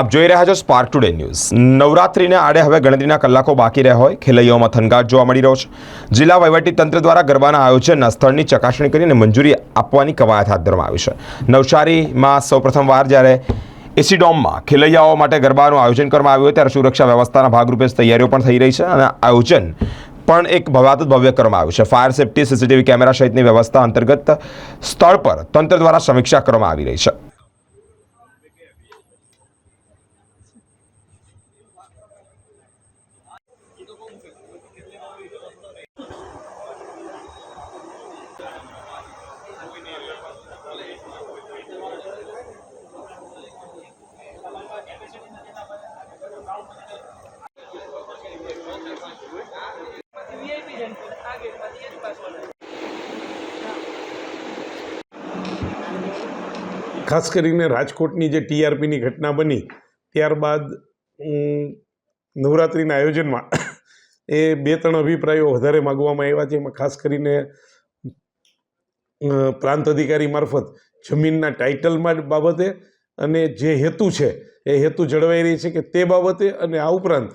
આપ જોઈ રહ્યા છો સ્પાર્ક ટુડે ન્યૂઝ નવરાત્રીને આડે હવે ગણતરીના કલાકો બાકી રહ્યા હોય, ખેલૈયાઓમાં થનગાટ જોવા મળી રહ્યો છે. જિલ્લા તંત્ર દ્વારા ગરબાના આયોજનના સ્થળની ચકાસણી કરીને મંજૂરી આપવાની કવાયત હાથ ધરવામાં આવી છે. નવસારીમાં સૌપ્રથમવાર જ્યારે એસીડોમમાં ખેલૈયાઓ માટે ગરબાનું આયોજન કરવામાં આવ્યું ત્યારે સુરક્ષા વ્યવસ્થાના ભાગરૂપે તૈયારીઓ પણ થઈ રહી છે અને આયોજન પણ એક ભવ્યાત ભવ્ય કરવામાં આવ્યું છે. ફાયર સેફટી, સીસીટીવી કેમેરા સહિતની વ્યવસ્થા અંતર્ગત સ્થળ પર તંત્ર દ્વારા સમીક્ષા કરવામાં આવી રહી છે. ખાસ કરીને રાજકોટની જે ટીઆરપીની ઘટના બની, ત્યારબાદ નવરાત્રિના આયોજનમાં એ બે ત્રણ અભિપ્રાયો વધારે માગવામાં આવ્યા છે. એમાં ખાસ કરીને પ્રાંત અધિકારી મારફત જમીનના ટાઇટલમાં બાબતે અને જે હેતુ છે, એ હેતુ જળવાઈ રહી છે કે તે બાબતે અને આ ઉપરાંત,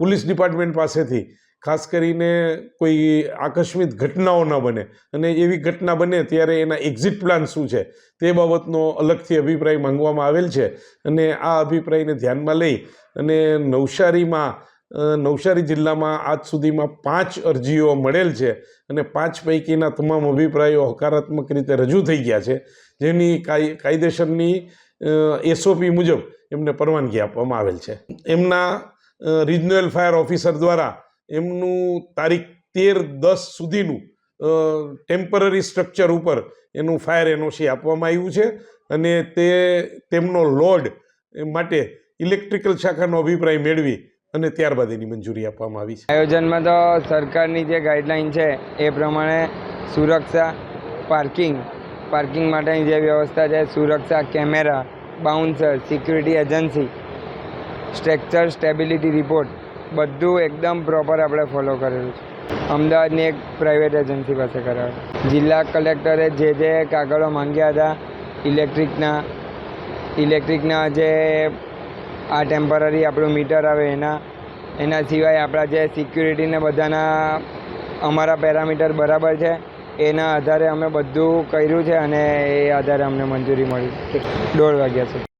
પોલીસ ડિપાર્ટમેન્ટ પાસેથી ખાસ કરીને કોઈ આકસ્મિક ઘટનાઓ ન બને. અને એવી ઘટના બને ત્યારે એના એક્ઝિટ પ્લાન શું છે તે બાબતનો અલગથી અભિપ્રાય માંગવામાં આવેલ છે. અને આ અભિપ્રાયને ધ્યાનમાં લઈ અને નવસારીમાં નવસારી જિલ્લામાં આજ સુધીમાં પાંચ અરજીઓ મળેલ છે અને પાંચ પૈકીના તમામ અભિપ્રાયો હકારાત્મક રીતે રજૂ થઈ ગયા છે. જેની કાય, કાયદેસરની એસઓપી મુજબ એમને પરવાનગી આપવામાં આવેલ છે. એમના રિજનલ ફાયર ઓફિસર દ્વારા એમનું તારીખ તેર દસ સુધીનું ટેમ્પરરી સ્ટ્રક્ચર ઉપર એનું ફાયર એનઓસી આપવામાં આવ્યું છે અને તે, તેમનો લોડ માટે ઇલેક્ટ્રિકલ શાખાનો અભિપ્રાય મેળવી અને ત્યારબાદ એની મંજૂરી આપવામાં આવી છે. આયોજનમાં તો સરકારની જે ગાઈડલાઈન છે એ પ્રમાણે સુરક્ષા પાર્કિંગ પાર્કિંગ માટેની જે વ્યવસ્થા છે, સુરક્ષા, camera bouncer security agency structure stability report બધું એકદમ પ્રોપર આપણે ફોલો કરેલું છે. અમદાવાદની એક પ્રાઇવેટ એજન્સી પાસે કરાવે જિલ્લા કલેક્ટરે જે જે કાગળો માંગ્યા હતા ઇલેક્ટ્રિકના ઇલેક્ટ્રિકના જે આ ટેમ્પરરી આપણું મીટર આવે એના એના સિવાય આપણા જે સિક્યુરિટીને બધાના અમારા પેરામીટર બરાબર છે, એના આધારે અમે બધું કર્યું છે અને એ આધારે અમને મંજૂરી મળી દોઢ વાગ્યા સુધી.